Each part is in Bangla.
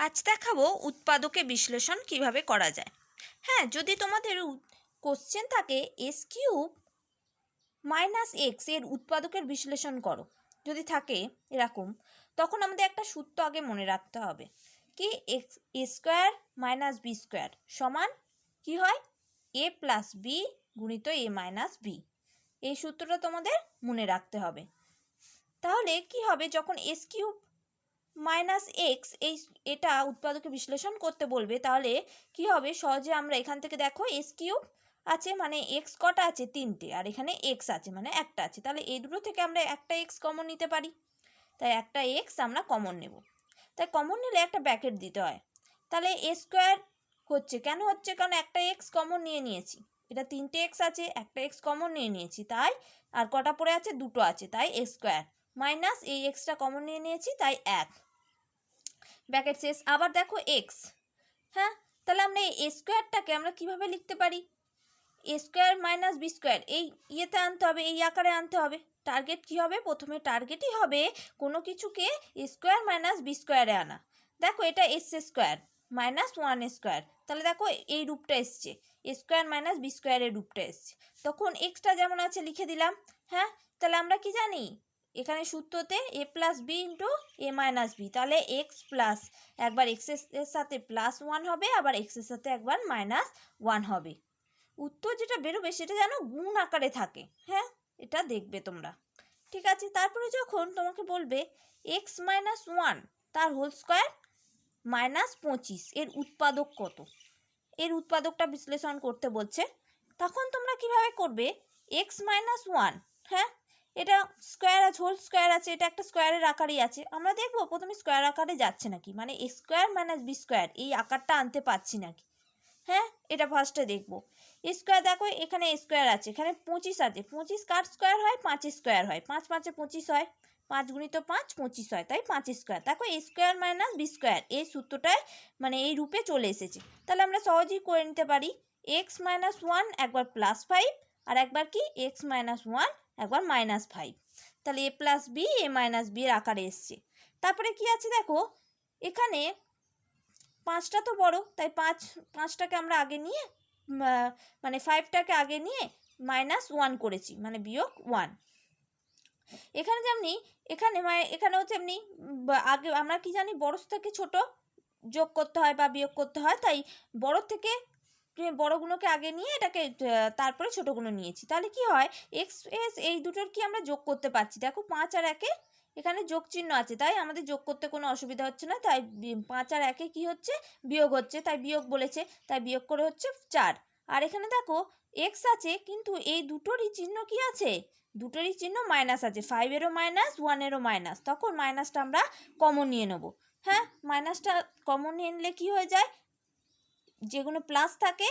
আজ দেখাবো উৎপাদকে বিশ্লেষণ কীভাবে করা যায়। হ্যাঁ যদি তোমাদের কোশ্চেন থাকে এস কিউব মাইনাস এক্সের উৎপাদকের বিশ্লেষণ করো। যদি থাকে এরকম, তখন আমাদের একটা সূত্র আগে মনে রাখতে হবে। কি? X A square minus B square সমান কি হয়? এ প্লাস বি গুণিত এ মাইনাস বি এই সূত্রটা তোমাদের মনে রাখতে হবে। তাহলে কি হবে? যখন এস কিউব মাইনাস এক্স এই এটা উৎপাদকে বিশ্লেষণ করতে বলবে, তাহলে কি হবে? সহজে আমরা এখান থেকে দেখো এস কিউব আছে মানে এক্স কটা আছে? তিনটে, আর এখানে এক্স আছে মানে একটা আছে। তাহলে এই দুটো থেকে আমরা একটা এক্স কমন নিতে পারি। তাই একটা এক্স আমরা কমন নেব। তাই কমন নিলে একটা ব্যাকেট দিতে হয়। তাহলে এ স্কোয়ার হচ্ছে, কেন হচ্ছে? কারণ একটা এক্স কমন নিয়ে নিয়েছি। এটা তিনটে এক্স আছে, একটা এক্স কমন নিয়ে নিয়েছি। তাই আর কটা পড়ে আছে? দুটো আছে। তাই এক্স স্কোয়ার মাইনাস এই এক্সটা কমন নিয়ে নিয়েছি, তাই এক। ব্যাকেট শেষ। আবার দেখো এক্স হ্যাঁ? তাহলে আমরা এই স্কোয়ারটাকে আমরা কীভাবে লিখতে পারি? A square minus B square এই ইয়েতে আনতে হবে, এই আকারে আনতে হবে। টার্গেট কি হবে? প্রথমে টার্গেটই হবে কোনো কিছুকে স্কোয়ার মাইনাস বি স্কোয়ারে আনা। দেখো এটা S square minus one square তাহলে দেখো এই রূপটা এসছে। স্কোয়ার মাইনাস বি স্কোয়ারের রূপটা এসছে। তখন এক্সটা যেমন আছে, লিখে দিলাম। হ্যাঁ? তাহলে আমরা কি জানি? এখানে সূত্রতে A plus B into A minus B তাহলে এক্স প্লাস একবার এক্সের সাথে প্লাস ওয়ান হবে, আবার এক্সের সাথে একবার মাইনাস ওয়ান হবে। উত্তর যেটা বেরোবে সেটা যেন গুণ আকারে থাকে হ্যাঁ? এটা দেখবে তোমরা। ঠিক আছে, তারপরে যখন তোমাকে বলবে এক্স মাইনাস ওয়ান তার হোল স্কোয়ার মাইনাস পঁচিশ, এর উৎপাদক কত? এর উৎপাদকটা বিশ্লেষণ করতে বলছে। তখন তোমরা কীভাবে করবে? এক্স মাইনাস ওয়ান হ্যাঁ? এটা স্কোয়ার আছে হোল স্কোয়ার আছে, এটা একটা স্কোয়ারের আকারই আছে। আমরা দেখব প্রথমে স্কোয়ার আকারে যাচ্ছে নাকি। মানে A square minus B square এই আকারটা আনতে পারছি নাকি? হ্যাঁ এটা ফার্স্টে দেখব। স্কোয়ার দেখো, এখানে স্কোয়ার আছে, এখানে পঁচিশ আছে। পঁচিশ কার স্কোয়ার হয়? পাঁচ স্কোয়ার হয়। পাঁচ পাঁচে পঁচিশ হয়। পাঁচ গুণিত পাঁচ, পঁচিশ হয়। তাই পাঁচ স্কোয়ার দেখো স্কোয়ার মাইনাস বি স্কোয়ার এই সূত্রটায় মানে এই রূপে চলে এসেছে। তাহলে আমরা সহজেই করে নিতে পারি। এক্স মাইনাস ওয়ান একবার প্লাস ফাইভ আর একবার কি? এক্স মাইনাস ওয়ান একবার মাইনাস ফাইভ তাহলে A plus B A minus B এর আকারে এসছে। তারপরে কি আছে দেখো? এখানে পাঁচটা তো বড়, তাই পাঁচ, পাঁচটাকে আমরা আগে নিয়ে মানে ফাইভটাকে আগে নিয়ে মাইনাস ওয়ান করেছি মানে বিয়োগ ওয়ান এখানে যেমনি, এখানে মানে এখানেও তেমনি আগে আমরা কি জানি, বড় থেকে ছোট যোগ করতে হয় বা বিয়োগ করতে হয়, তাই বড় থেকে বড়গুলোকে আগে নিয়ে এটাকে তারপরে ছোটোগুলো নিয়েছি। তাহলে কি হয়? এক্স এস এই দুটোর কি আমরা যোগ করতে পারছি? দেখো পাঁচ আর একে এখানে যোগ চিহ্ন আছে, তাই আমাদের যোগ করতে কোনো অসুবিধা হচ্ছে না। তাই পাঁচ আর একে কী হচ্ছে? বিয়োগ হচ্ছে, তাই বিয়োগ বলেছে, তাই বিয়োগ করে হচ্ছে চার। আর এখানে দেখো এক্স আছে, কিন্তু এই দুটোরই চিহ্ন কি আছে? দুটোরই চিহ্ন মাইনাস আছে ফাইভেরও মাইনাস ওয়ানেরও মাইনাস তখন মাইনাসটা আমরা কমন নিয়ে নেব। হ্যাঁ? মাইনাসটা কমন নিয়ে নিলে কী হয়ে যায়? যেগুলো প্লাস থাকে,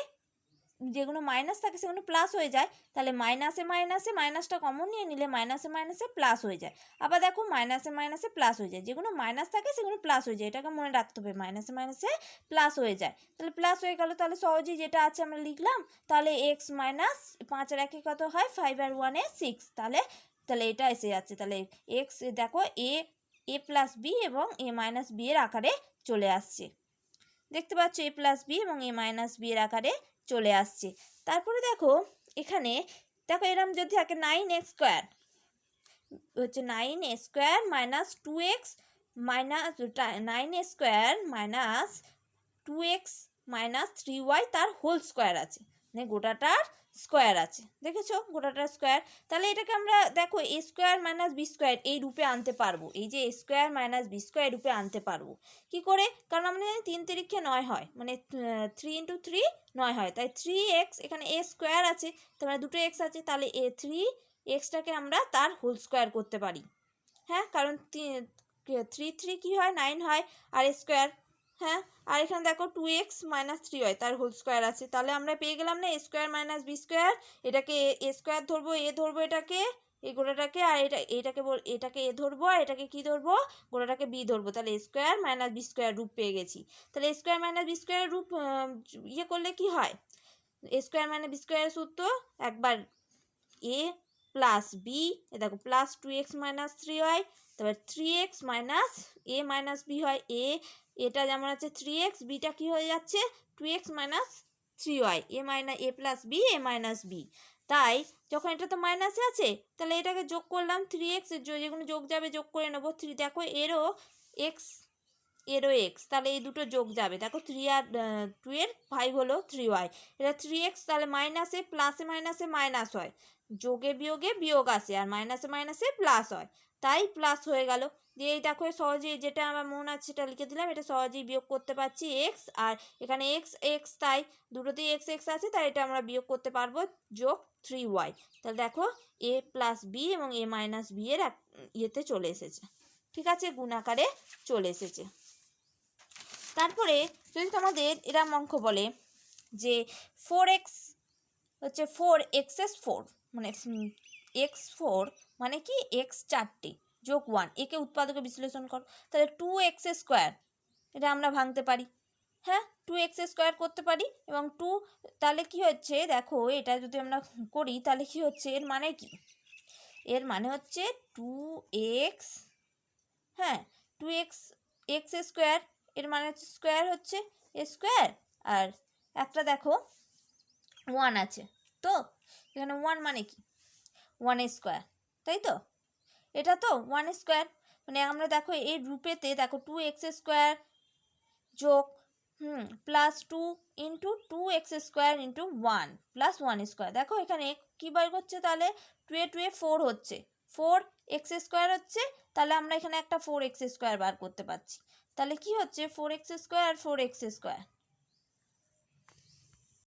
যেগুলো মাইনাস থাকে সেগুলো প্লাস হয়ে যায়। তাহলে মাইনাসে মাইনাসে মাইনাসটা কমন নিয়ে নিলে মাইনাসে মাইনাসে প্লাস হয়ে যায়। আবার দেখো মাইনাসে মাইনাসে প্লাস হয়ে যায়। যেগুলো মাইনাস থাকে সেগুলো প্লাস হয়ে যায়। এটাকে মনে রাখতে হবে মাইনাসে মাইনাসে প্লাস হয়ে যায়। তাহলে প্লাস হয়ে গেল, তাহলে সহজেই যেটা আছে আমরা লিখলাম, তাহলে এক্স মাইনাস পাঁচ আর একে কত হয়? ফাইভ আর ওয়ানে সিক্স তাহলে তাহলে এটা এসে যাচ্ছে। তাহলে এক্স দেখো এ এ প্লাস বি এবং এ মাইনাস বি এর আকারে চলে আসছে। দেখতে পাচ্ছ এ প্লাস বি এবং এ মাইনাস বি এর আকারে চলে আসছে। তারপরে দেখো, এখানে দেখো এরম যদি থাকে নাইন এক্স স্কোয়ার হচ্ছে nine A square minus two X minus nine A square minus two X minus three Y তার হোল স্কোয়ার আছে। মানে গোটাটার স্কোয়ার আছে, দেখেছ? গোটাটার স্কোয়ার। তাহলে এটাকে আমরা, দেখো A square minus B square এই রূপে আনতে পারব। এই যে A square minus B square রূপে আনতে পারব। কি করে? কারণ আমরা জানি তিন তিরিক্ষে নয় হয় মানে থ্রি ইন্টু থ্রি নয় হয়। তাই থ্রি এক্স এখানে এ স্কোয়ার আছে, তাহলে দুটো এক্স আছে, তাহলে এ থ্রি এক্সটাকে আমরা তার হোল স্কোয়ার করতে পারি। হ্যাঁ? কারণ থ্রি থ্রি কী হয়? নাইন হয়। আর স্কোয়ার হ্যাঁ আর এখানে দেখো টু এক্স মাইনাস থ্রি হয় তার হোল স্কোয়ার আছে। তাহলে আমরা পেয়ে গেলাম না A square minus B square এটাকে এ স্কোয়ার ধরবো এ ধরবো এটাকে, এই গোটাটাকে, আর এটা, এটাকে বল, এটাকে এ ধরবো, আর এটাকে কি ধরবো, গোটাটাকে বি ধরবো। তাহলে স্কোয়ার মাইনাস বি স্কোয়ার রূপ পেয়ে গেছি। তাহলে স্কোয়ার মাইনাস বি স্কোয়ার রূপ ইয়ে করলে কি হয়? স্কোয়ার মাইনাস বি স্কোয়ারের সূত্র একবার এ প্লাস বি এ দেখো plus two X minus three হয় তারপর three X minus A minus B হয় এ এটা যেমন আছে থ্রি এক্স বিটা কী হয়ে যাচ্ছে? Two X minus three Y A minus A plus B A minus B তাই যখন এটা তো মাইনাসে আছে, তাহলে এটাকে যোগ করলাম থ্রি এক্স যেগুলো যোগ যাবে, যোগ করে নেব থ্রি দেখো এরও এক্স এরও এক্স তাহলে এই দুটো যোগ যাবে। দেখো থ্রি আর টু এর ফাইভ হলো থ্রি ওয়াই এটা থ্রি এক্স তাহলে মাইনাসে প্লাসে মাইনাসে মাইনাস হয়। যোগে বিয়োগে বিয়োগ আসে আর মাইনাসে মাইনাসে প্লাস হয়। তাই প্লাস হয়ে গেল। দিয়ে এই দেখো সহজেই যেটা আমার মন আছে সেটা লিখে দিলাম। এটা সহজেই বিয়োগ করতে পারছি এক্স আর এখানে এক্স এক্স তাই দুটোতেই এক্স এক্স আছে, তাই এটা আমরা বিয়োগ করতে পারব যোগ থ্রি ওয়াই তাহলে দেখো এ প্লাস বি এবং এ মাইনাস বি এর ইয়েতে চলে এসেছে। ঠিক আছে? গুণাকারে চলে এসেছে। তারপরে যদি তোমাদের এরম অঙ্ক বলে যে ফোর এক্স হচ্ছে ফোর এক্সএস ফোর মানে এক্স ফোর মানে কি? এক্স চারটে। যোগ ওয়ান একে উৎপাদকে বিশ্লেষণ করো। তাহলে টু এক্স স্কোয়ার এটা আমরা ভাঙতে পারি। হ্যাঁ? টু এক্স স্কোয়ার করতে পারি এবং টু তাহলে কি হচ্ছে? দেখো, এটা যদি আমরা করি, তাহলে কি হচ্ছে? এর মানে কি? এর মানে হচ্ছে টু এক্স হ্যাঁ? টু এক্স এক্স স্কোয়ার এর মানে হচ্ছে স্কোয়ার হচ্ছে স্কোয়ার আর একটা দেখো ওয়ান আছে। তো, এখানে ওয়ান মানে কি? ওয়ান স্কোয়ার তাই তো? এটা তো ওয়ান স্কোয়ার মানে আমরা দেখো এই রূপেতে দেখো টু এক্স স্কোয়ার যোগ, হুম plus two into two X square into one plus one square দেখো এখানে কী বার করছে তাহলে? Two A two A four হচ্ছে। ফোর এক্স স্কোয়ার হচ্ছে, তাহলে আমরা এখানে একটা ফোর এক্স স্কোয়ার বার করতে পারছি। তাহলে কি হচ্ছে? Four X square four X square